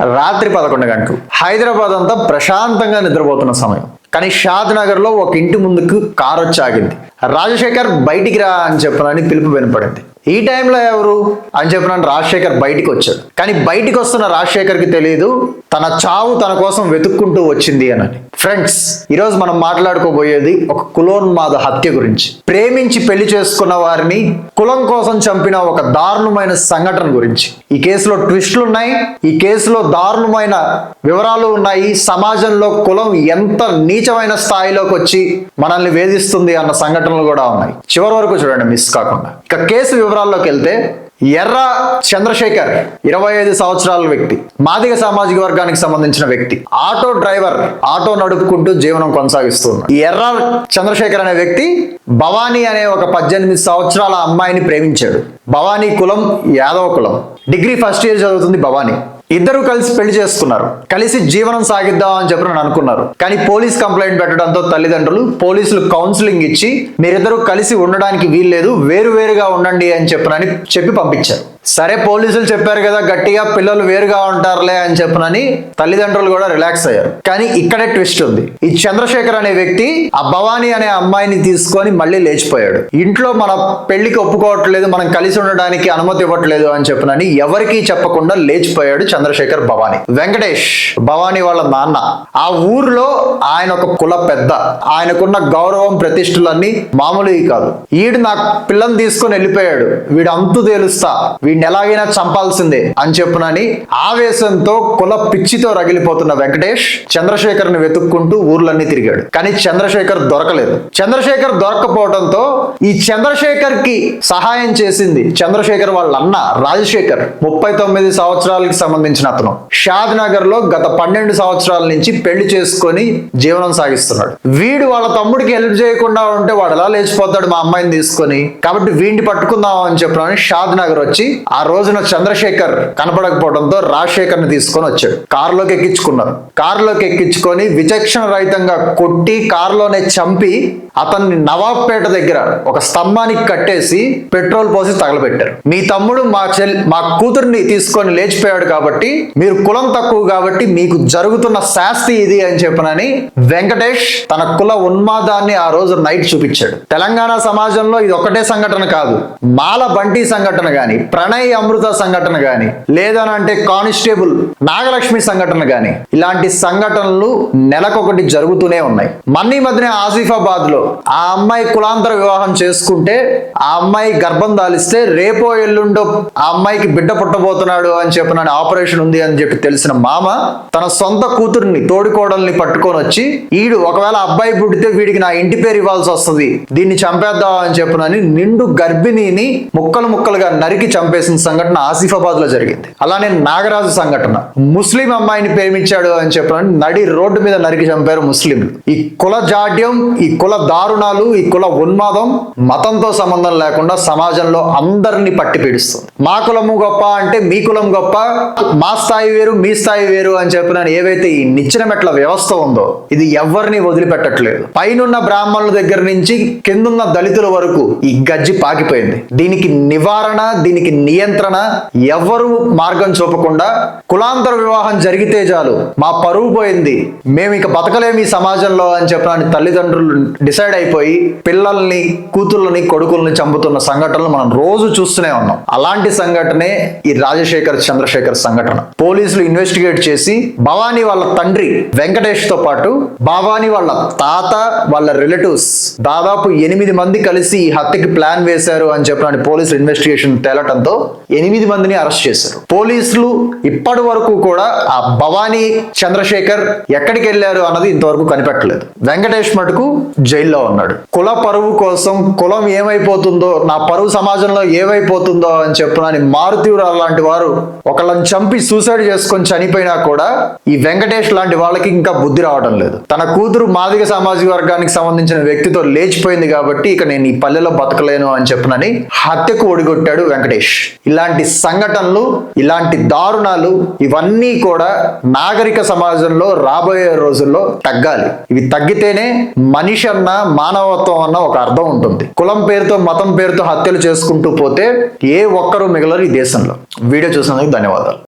రాత్రి పదకొండు గంటలు హైదరాబాద్ అంతా ప్రశాంతంగా నిద్రపోతున్న సమయం. కానీ షాద్ నగర్లో ఒక ఇంటి ముందుకు కారు వచ్చి ఆగింది. రాజశేఖర్ బయటికి రా అని చెప్పనని పిలుపు వినపడింది. ఈ టైంలో ఎవరు? అని చెప్పిన రాజశేఖర్ బయటికి వచ్చాడు. కానీ బయటికి వస్తున్న రాజశేఖర్కి తెలియదు తన చావు తన కోసం వెతుక్కుంటూ వచ్చింది అని ఫ్రెండ్స్ ఈరోజు మనం మాట్లాడుకోబోయేది ఒక కులోన్మాద హత్య గురించి. ప్రేమించి పెళ్ళి చేసుకున్న వారిని కులం కోసం చంపిన ఒక దారుణమైన సంఘటన గురించి. ఈ కేసులో ట్విస్టులు ఉన్నాయి ఈ కేసులో దారుణమైన వివరాలు ఉన్నాయి. సమాజంలో కులం ఎంత నీచమైన స్థాయిలోకి వచ్చి మనల్ని వేధిస్తుంది అన్న సంఘటనలు కూడా ఉన్నాయి. చివరి వరకు చూడండి మిస్ కాకుండా. ఇక కేసు వివరాల్లోకి వెళ్తే ఎర్ర చంద్రశేఖర్ ఇరవై ఐదు సంవత్సరాల వ్యక్తి మాదిగ సామాజిక వర్గానికి సంబంధించిన వ్యక్తి ఆటో డ్రైవర్ ఆటో నడుపుకుంటూ జీవనం కొనసాగిస్తున్నాడు ఈ ఎర్ర చంద్రశేఖర్ అనే వ్యక్తి భవానీ అనే ఒక పద్దెనిమిది సంవత్సరాల అమ్మాయిని ప్రేమించాడు. భవానీ కులం యాదవ కులం. డిగ్రీ ఫస్ట్ ఇయర్ చదువుతుంది భవానీ. ఇద్దరు కలిసి పెళ్ళి చేసుకున్నారు. కలిసి జీవనం సాగిద్దాం అని చెప్పి అనుకున్నారు. కానీ పోలీస్ కంప్లైంట్ పెట్టడంతో తల్లిదండ్రులు పోలీసులు కౌన్సిలింగ్ ఇచ్చి మీరిద్దరూ కలిసి ఉండడానికి వీల్లేదు వేరు వేరుగా ఉండండి అని చెప్పనని చెప్పి పంపించారు. సరే పోలీసులు చెప్పారు కదా గట్టిగా పిల్లలు వేరుగా ఉంటారులే అని చెప్పనని తల్లిదండ్రులు కూడా రిలాక్స్ అయ్యారు. కానీ ఇక్కడే ట్విస్ట్ ఉంది. ఈ చంద్రశేఖర్ అనే వ్యక్తి ఆ భవానీ అనే అమ్మాయిని తీసుకొని మళ్ళీ లేచిపోయాడు. ఇంట్లో మన పెళ్ళికి ఒప్పుకోవట్లేదు మనం కలిసి ఉండడానికి అనుమతి ఇవ్వట్లేదు అని చెప్పనని ఎవరికీ చెప్పకుండా లేచిపోయాడు చంద్రశేఖర్ భవానీ. వెంకటేష్ భవానీ వాళ్ళ నాన్న. ఆ ఊర్లో ఆయన ఒక కుల పెద్ద. ఆయనకున్న గౌరవం ప్రతిష్టలన్నీ మామూలువి కాదు. ఈడు నా పిల్లని తీసుకొని వెళ్ళిపోయాడు. వీడు అంతు తేలుస్తా. వీడిని ఎలాగైనా చంపాల్సిందే అని చెప్పునని ఆవేశంతో కుల పిచ్చితో రగిలిపోతున్న వెంకటేష్ చంద్రశేఖర్ని వెతుక్కుంటూ ఊర్లన్నీ తిరిగాడు. కానీ చంద్రశేఖర్ దొరకలేదు. చంద్రశేఖర్ దొరకపోవడంతో ఈ చంద్రశేఖర్కి సహాయం చేసింది చంద్రశేఖర్ వాళ్ళ అన్న రాజశేఖర్. ముప్పై తొమ్మిది సంవత్సరాలకి సంబంధించిన అతను. షాద్ నగర్లో గత పన్నెండు సంవత్సరాల నుంచి పెళ్ళి చేసుకొని జీవనం సాగిస్తున్నాడు. వీడు వాళ్ళ తమ్ముడికి హెల్ప్ చేయకుండా ఉంటే వాడు ఎలా లేచిపోతాడు మా అమ్మాయిని తీసుకొని? కాబట్టి వీడిని పట్టుకుందాం అని చెప్పడానికి షాద్ నగర్ వచ్చి ఆ రోజున చంద్రశేఖర్ కనపడకపోవడంతో రాజశేఖర్ని తీసుకొని వచ్చాడు. కారులోకి ఎక్కించుకున్నారు. కారులోకి ఎక్కించుకొని విచక్షణ రహితంగా కొట్టి కారులోనే చంపి అతన్ని నవాబ్పేట దగ్గర ఒక స్తంభానికి కట్టేసి పెట్రోల్ పోసి తగలబెట్టారు. మీ తమ్ముడు మా చెల్ మా కూతుర్ని తీసుకొని లేచిపోయాడు కాబట్టి మీరు కులం తక్కువ కాబట్టి మీకు జరుగుతున్న శాస్తి ఇది అని చెప్పనని వెంకటేష్ తన కుల ఉన్మాదాన్ని ఆ రోజు నైట్ చూపించాడు. తెలంగాణ సమాజంలో ఇది ఒకటే సంఘటన కాదు. మాల బంటి సంఘటన గాని ప్రణ ప్రణయ్ అమృత సంఘటన కానీ లేదనంటే కానిస్టేబుల్ నాగలక్ష్మి సంఘటన కానీ ఇలాంటి సంఘటనలు నెలకొకటి జరుగుతూనే ఉన్నాయి. మన్నీ మధ్యనే ఆసిఫాబాద్లో ఆ అమ్మాయి కులాంతర వివాహం చేసుకుంటే ఆ అమ్మాయి గర్భం దాలిస్తే రేపో ఎల్లుండో ఆ అమ్మాయికి బిడ్డ పుట్టబోతున్నాడు అని చెప్పిన ఆపరేషన్ ఉంది అని చెప్పి తెలిసిన మామ తన సొంత కూతుర్ని తోడుకోడల్ని పట్టుకొని వచ్చి ఈడు ఒకవేళ అబ్బాయి పుట్టితే వీడికి నా ఇంటి పేరు ఇవ్వాల్సి వస్తుంది దీన్ని చంపేద్దాం అని చెప్పినని నిండు గర్భిణిని ముక్కలు ముక్కలుగా నరికి చేసిన సంఘటన ఆసిఫాబాద్లో జరిగింది. అలానే నాగరాజు సంఘటన. ముస్లిం అమ్మాయిని ప్రేమించాడు అని చెప్పిన నడి రోడ్డు మీద నరికి చంపారు ముస్లింలు. ఈ కుల జాడ్యం ఈ కుల దారుణాలు ఈ కుల ఉన్మాదం మతంతో సంబంధం లేకుండా సమాజంలో అందరినీ పట్టి పీడిస్తుంది. మా కులము గొప్ప అంటే మీ కులం గొప్ప మా స్థాయి వేరు మీ స్థాయి వేరు అని చెప్పిన ఏవైతే ఈ నిచ్చిన మెట్ల వ్యవస్థ ఉందో ఇది ఎవరిని వదిలిపెట్టట్లేదు. పైనున్న బ్రాహ్మణుల దగ్గర నుంచి కిందున్న దళితుల వరకు ఈ గజ్జి పాకిపోయింది. దీనికి నివారణ దీనికి నియంత్రణ ఎవరు మార్గం చూపకుండా కులాంతర వివాహం జరిగితే చాలు. మా పరువు పోయింది. మేము ఇక బతకలేము ఈ సమాజంలో అని చెప్పడానికి తల్లిదండ్రులు డిసైడ్ అయిపోయి పిల్లల్ని కూతుర్లని కొడుకుల్ని చంపుతున్న సంఘటనలు మనం రోజు చూస్తూనే ఉన్నాం. అలాంటి సంఘటనే ఈ రాజశేఖర్ చంద్రశేఖర్ సంఘటన. పోలీసులు ఇన్వెస్టిగేట్ చేసి భవానీ వాళ్ళ తండ్రి వెంకటేష్తో పాటు భవానీ వాళ్ళ తాత వాళ్ళ రిలేటివ్స్ దాదాపు ఎనిమిది మంది కలిసి ఈ హత్యకి ప్లాన్ వేశారు అని చెప్పడానికి పోలీసులు ఇన్వెస్టిగేషన్ తేలటంతో ఎనిమిది మందిని అరెస్ట్ చేశారు. పోలీసులు ఇప్పటి వరకు కూడా ఆ భవానీ చంద్రశేఖర్ ఎక్కడికి వెళ్ళారు అన్నది ఇంతవరకు కనిపెట్టలేదు. వెంకటేష్ మటుకు జైల్లో ఉన్నాడు. కుల పరువు కోసం కులం ఏమైపోతుందో నా పరువు సమాజంలో ఏమైపోతుందో అని చెప్పునని మారుతీవురాలు లాంటి వారు ఒకళ్ళని చంపి సూసైడ్ చేసుకొని చనిపోయినా కూడా ఈ వెంకటేష్ లాంటి వాళ్ళకి ఇంకా బుద్ధి రావడం లేదు. తన కూతురు మాదిగ సామాజిక వర్గానికి సంబంధించిన వ్యక్తితో లేచిపోయింది కాబట్టి ఇక నేను ఈ పల్లెలో బతకలేను అని చెప్పునని హత్యకు ఒడిగొట్టాడు వెంకటేష్. ఇలాంటి సంఘటనలు ఇలాంటి దారుణాలు ఇవన్నీ కూడా నాగరిక సమాజంలో రాబోయే రోజుల్లో తగ్గాలి. ఇవి తగ్గితేనే మనిషి అన్న మానవత్వం అన్న ఒక అర్థం ఉంటుంది. కులం పేరుతో మతం పేరుతో హత్యలు చేసుకుంటూ పోతే ఏ ఒక్కరూ మిగలరు ఈ దేశంలో. వీడియో చూసినందుకు ధన్యవాదాలు.